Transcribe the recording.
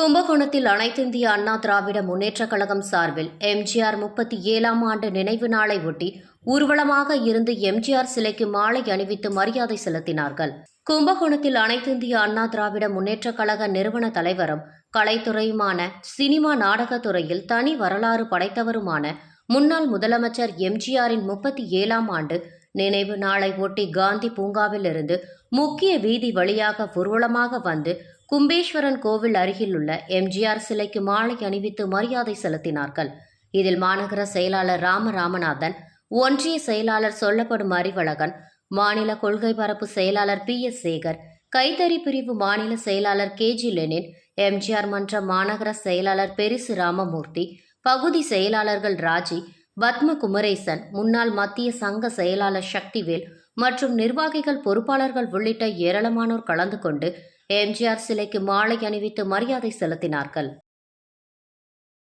கும்பகோணத்தில் அனைத்திந்திய அண்ணா திராவிட முன்னேற்றக் கழகம் சார்பில் எம்ஜிஆர் முப்பத்தி ஏழாம் ஆண்டு நினைவு நாளை ஒட்டி ஊர்வலமாக இருந்து எம்ஜிஆர் சிலைக்கு மாலை அணிவித்து மரியாதை செலுத்தினார்கள். கும்பகோணத்தில் அனைத்திந்திய அண்ணா திராவிட முன்னேற்றக் கழக நிறுவன தலைவரும் கலைத்துறையுமான சினிமா நாடகத்துறையில் தனி வரலாறு படைத்தவருமான முன்னாள் முதலமைச்சர் எம்ஜிஆரின் முப்பத்தி ஏழாம் ஆண்டு நினைவு நாளை ஒட்டி காந்தி பூங்காவிலிருந்து முக்கிய வீதி வழியாக ஊர்வலமாக வந்து கும்பேஸ்வரன் கோவில் அருகிலுள்ள எம்ஜிஆர் சிலைக்கு மாலை அணிவித்து மரியாதை செலுத்தினார்கள். இதில் மாநகர செயலாளர் ராம ராமநாதன் ஒன்றிய செயலாளர் சொல்லப்படும் அறிவழகன் மாநில கொள்கை பரப்பு செயலாளர் பி எஸ் சேகர் கைத்தறி பிரிவு மாநில செயலாளர் கே ஜி லெனின் எம்ஜிஆர் மன்ற மாநகர செயலாளர் பெரிசு ராமமூர்த்தி பகுதி செயலாளர்கள் ராஜி பத்ம குமரேசன் முன்னாள் மத்திய சங்க செயலாளர் சக்திவேல் மற்றும் நிர்வாகிகள் பொறுப்பாளர்கள் உள்ளிட்ட ஏராளமானோர் கலந்து கொண்டு எம்ஜிஆர் சிலைக்கு மாலை அணிவித்து மரியாதை செலுத்தினார்கள்.